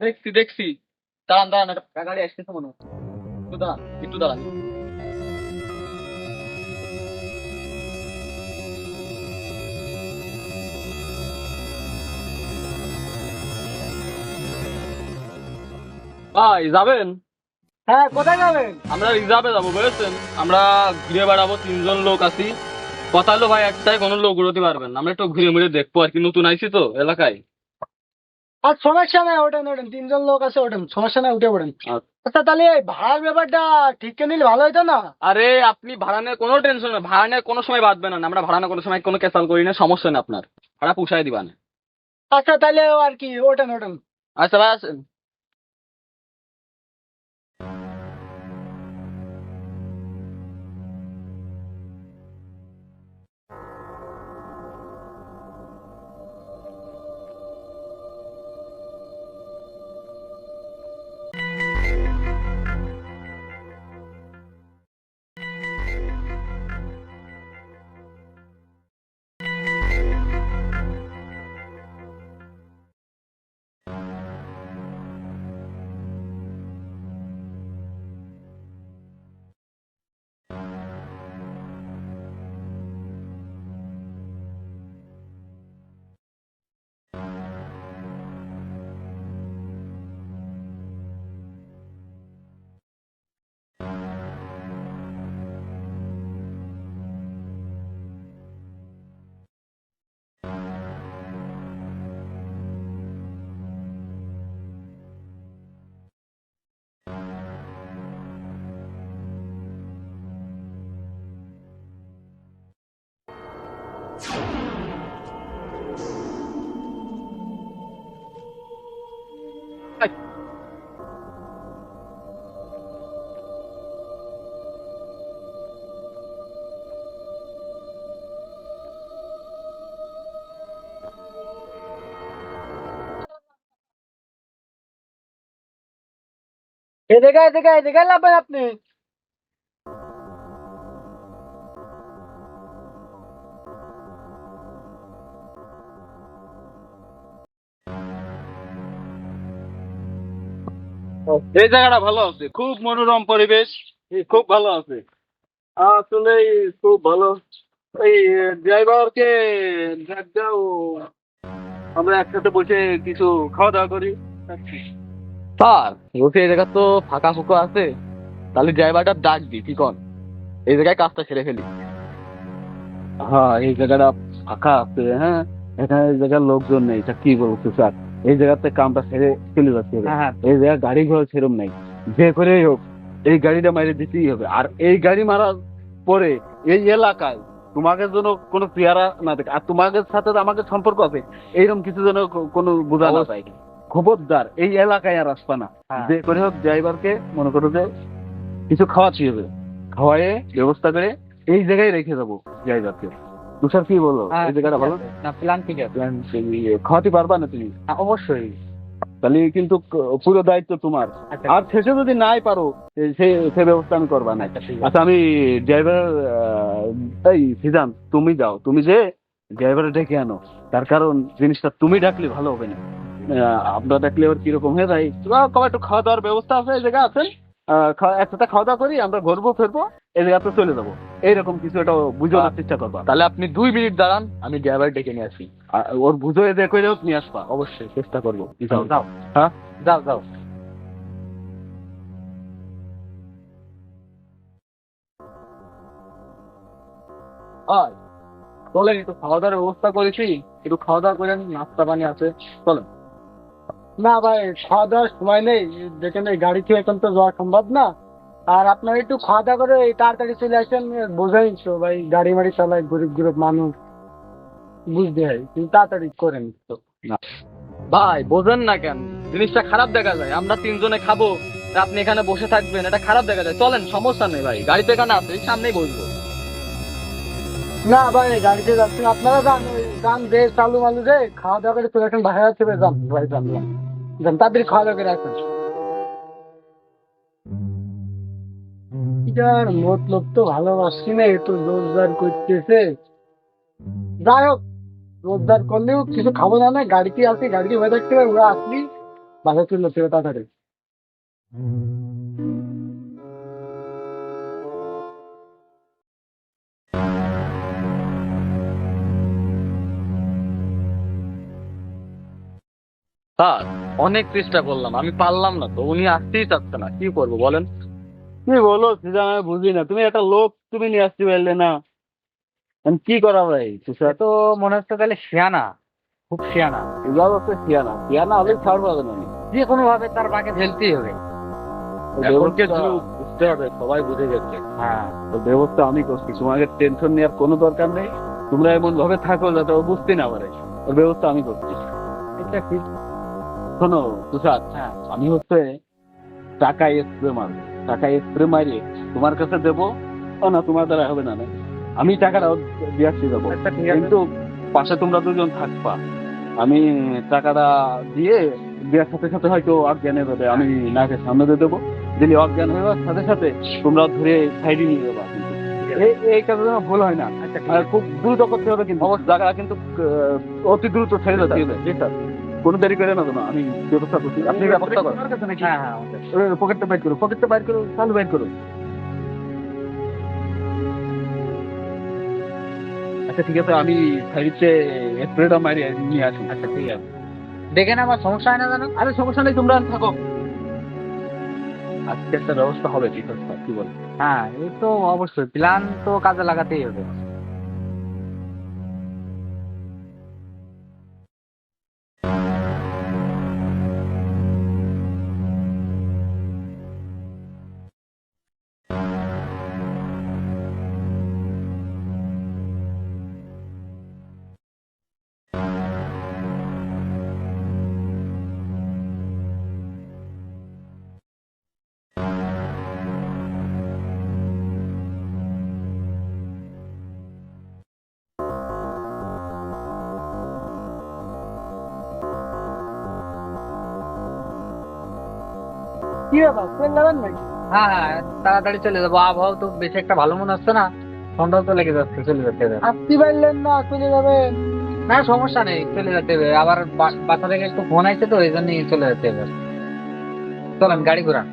দেখছি দেখছি। দাঁড়ান দাঁড়ান একটা গাড়ি আসতেছে মনে হচ্ছে একটু দাঁড়ান একটু দাঁড়ান। ভাই যাবেন? হ্যাঁ কোথায় যাবেন? আমরা রিজার্ভে যাব বুঝেছেন? আমরা ঘুরে বেড়াবো তিনজন লোক আছি। কথা হলো ভাই একটাই কোনো লোক উড়তে পারবেন আমরা একটু ঘুরে মুড়ে দেখব আর কি। নতুন আইছি তো এলাকায়। আর সমস্যা নাই ওঠেন ওঠেন। তিনজন লোক আছে ওঠেন সমস্যা নাই উঠে পড়েন। আচ্ছা। তাহলে এই ভাড়ার ব্যাপারটা ঠিক করে নিলে ভালো হতো না? আরে আপনি ভাড়া নিয়ে কোনো টেনশন নেই ভাড়া নিয়ে কোনো সময় বাঁধবে না। আমরা ভাড়া নিয়ে কোনো সময় কোনো ক্যাসাল করি না সমস্যা নেই আপনার। ভাড়া পুষায় দিবা না আচ্ছা তাহলে আর কি ওঠেন ওঠেন। আচ্ছা ভাই এদিকে এদিকে এদিকে লাভেন আপনি। এই জায়গাটা ভালো আছে। খুব মনোরম পরিবেশ খুব ভালো আছে। আসলে খুব ভালো। এই ড্রাইভারকে ডাক দাও। আমরা একসাথে বসে কিছু খাওয়া দাওয়া করি। স্যার বলছি এই জায়গা তো ফাঁকা ফুঁকা আছে। তাহলে ড্রাইভারটা ডাক দি কি কন? এই জায়গায় কাজটা সেরে ফেলি। হ্যাঁ এই জায়গাটা ফাঁকা আছে হ্যাঁ। এখানে এই জায়গার লোকজন নেই তা কি বলছো স্যার? এই জায়গাতে কামটা সেরে চলে যাচ্ছে হ্যাঁ এই জায়গায় গাড়ি ঘোড়া সেরম নাই। যে করেই হোক এই গাড়িটা মাইরে দিতেই হবে। আর এই গাড়ি মারার পরে এই এলাকায় তোমাকে যেন কোনো পেয়ারা না দেখে আর তোমাদের সাথে আমাকে সম্পর্ক আছে। এইরকম কিছু যেন কোনো বোঝা না পাই খবরদার এই এলাকায় আর আসবা না। হ্যাঁ। যে করে হোক ড্রাইভারকে মনে করো যে কিছু খাওয়াচ্ছি হবে খাওয়ায়ে ব্যবস্থা করে এই জায়গায় রেখে যাব ড্রাইভারকে। তুষার কি বলো। এই জায়গাটা ভালো? না প্ল্যান ঠিক আছে। প্ল্যান খাওয়াতে পারবা না তুমি? হ্যাঁ, অবশ্যই। তাহলে কিন্তু পুরো দায়িত্ব তোমার। আচ্ছা। আর শেষে যদি নাই পারো সে সে ব্যবস্থা আমি করবা না। আচ্ছা আচ্ছা আমি ড্রাইভার এই সিজান তুমি যাও। তুমি যে ড্রাইভার ডেকে আনো। তার কারণ জিনিসটা তুমি ডাকলে ভালো হবে না। আমরা ডাকলে আবার কীরকম হয়ে যায়। একটু খাওয়া দাওয়ার ব্যবস্থা আছে এই জায়গা আছেন? একসাথে খাওয়া দাওয়া করি আমরা ঘুরবো ফিরবো এই জায়গাতে চলে যাব। এইরকম কিছু একটা বুঝানোর চেষ্টা করবা। তাহলে আপনি দুই মিনিট দাঁড়ান আমি ড্রাইভার ডেকে নিয়ে আসি। ওর বুঝো এ দেখে নিয়ে আসবা। অবশ্যই চেষ্টা করব। যাও যাও। হ্যাঁ? যাও যাও। আয়। চলেন একটু খাওয়া দাওয়ার ব্যবস্থা করেছি। একটু খাওয়া দাওয়া করেন নাস্তা পানি আছে। চলেন। না ভাই খাওয়া দাওয়ার সময় নেই। দেখেন এই গাড়ি থেকে এখন তো যাওয়া সম্ভব না। আর আপনার একটু খাওয়া দাওয়া করে এই তাড়াতাড়ি চলে আসেন বোঝাই তো ভাই গাড়ি মাড়ি চালায় গরিব গরিব মানুষ। বুঝতে হয় কিন্তু তাড়াতাড়ি করেন তো। ভাই বোঝেন না কেন জিনিসটা খারাপ দেখা যায়। আমরা তিনজনে খাব আপনি এখানে বসে থাকবেন এটা খারাপ দেখা যায়। চলেন সমস্যা নেই ভাই গাড়ি তো এখানে আছে সামনেই বসবো। না ভাই গাড়িতে যাচ্ছেন আপনারা যান ওই যান দে চালু মালু দে খাওয়া দাওয়া করে চলে আসেন বাইরে আছে যান ভাই যান যান। তাড়াতাড়ি খাওয়া দাওয়া আসেন এটার মতলব তো ভালোবাসি না একটু রোজগার করতেছে যাই হোক রোজগার করলেও কিছু খাব না না গাড়িতে আসি গাড়িতে হয়ে থাকতে হবে ওরা আসলি বাসা চলল থেকে তাড়াতাড়ি স্যার অনেক চেষ্টা করলাম আমি পারলাম না তো উনি আসতেই চাচ্ছে না কি করব বলেন? কি বলো সিজান আমি বুঝি না তুমি একটা লোক তুমি নিয়ে আসতে পারলে না। কি করা ভাই তুষার তো মনে হচ্ছে তাহলে শিয়ানা খুব শিয়ানা। এগুলো হচ্ছে সিয়ানা সিয়ানা হলে ছাড় পাবে না। যে কোনো ভাবে তার মাকে ফেলতেই হবে। বুঝতে হবে সবাই বুঝে গেছে। হ্যাঁ। তো ব্যবস্থা আমি করছি তোমাকে টেনশন নেওয়ার কোনো দরকার নেই। তোমরা এমন ভাবে থাকো যাতে ও বুঝতে না পারে। ওর ব্যবস্থা আমি করছি। এটা ঠিক। শোনো তুষার। হ্যাঁ। আমি হচ্ছে টাকা স্প্রে মারবো। টাকা স্প্রে মারিয়ে তোমার কাছে দেবো? ও না তোমার দ্বারা হবে না আমি টাকাটা দিয়ে আসতে যাব আচ্ছা। কিন্তু পাশে তোমরা দুজন থাকবা। আমি টাকাটা দিয়ে দেওয়ার সাথে সাথে হয়তো অজ্ঞান হয়ে যাবে। আমি নাকে সামনে দিয়ে দেবো। দিলে অজ্ঞান হয়ে যাওয়ার সাথে সাথে তোমরা ধরে সাইডে নিয়ে যাবা। কিন্তু এই এই কাজে যেন ভুল হয় না। আচ্ছা আর খুব দ্রুত করতে হবে কিন্তু। জায়গা কিন্তু অতি দ্রুত ছেড়ে যেতে হবে জি স্যার কোনো দেরি করে না তো আমি ব্যবস্থা করছি। আপনি ব্যবস্থা করেন? হ্যাঁ হ্যাঁ পকেটটা বাইর করো পকেটটা বাইর করো চালু বাইর করো আচ্ছা ঠিক আছে আমি সাইডে স্প্রেটা মারি নিয়ে আসি। আচ্ছা ঠিক আছে। দেখে না আমার সমস্যা হয় না জানো আরে সমস্যা নেই তোমরা থাকো। আজকে একটা ব্যবস্থা হবে ঠিক আছে কি বল? হ্যাঁ এই তো অবশ্যই প্ল্যান তো কাজে লাগাতেই হবে। কি ব্যাপার? তেল নেবেন নাকি? হ্যাঁ হ্যাঁ তাড়াতাড়ি চলে যাব। আবহাওয়া তো বেশি একটা ভালো মনে হচ্ছে না। ঠান্ডাও তো লেগে যাচ্ছে চলে যেতে হবে। আসতে পারলেন না চলে যাবেন না সমস্যা নেই চলে যেতে হবে। আবার বাসা থেকে একটু ফোন আইছে তো এই জন্যই চলে যেতে হবে। চলেন গাড়ি ঘোরান।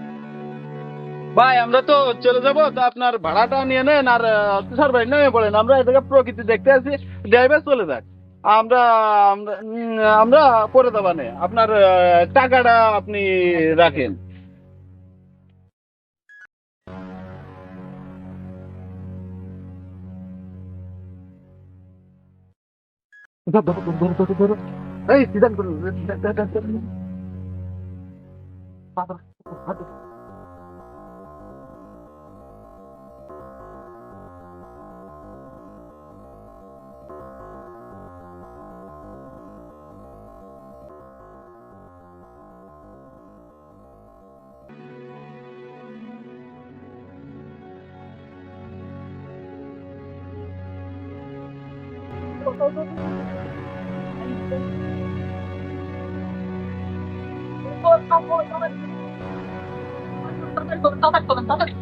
ভাই আমরা তো চলে যাব তো আপনার ভাড়াটা নিয়ে নেন আর তুষার ভাই নেমে পড়েন। আমরা এদিকে প্রকৃতি দেখতে আছি ড্রাইভার চলে যাক। আমরা আমরা পরে দেবা নে। আপনার টাকাটা আপনি রাখেন। Udah baru baru tidak. Tidak tidak tidak. Oh, oh, oh. ধরো, ধরো, ধরো। এই সিদ্ধান্ত করো তাড়াতাড়ি করুন, তাড়াতাড়ি করুন, তাড়াতাড়ি।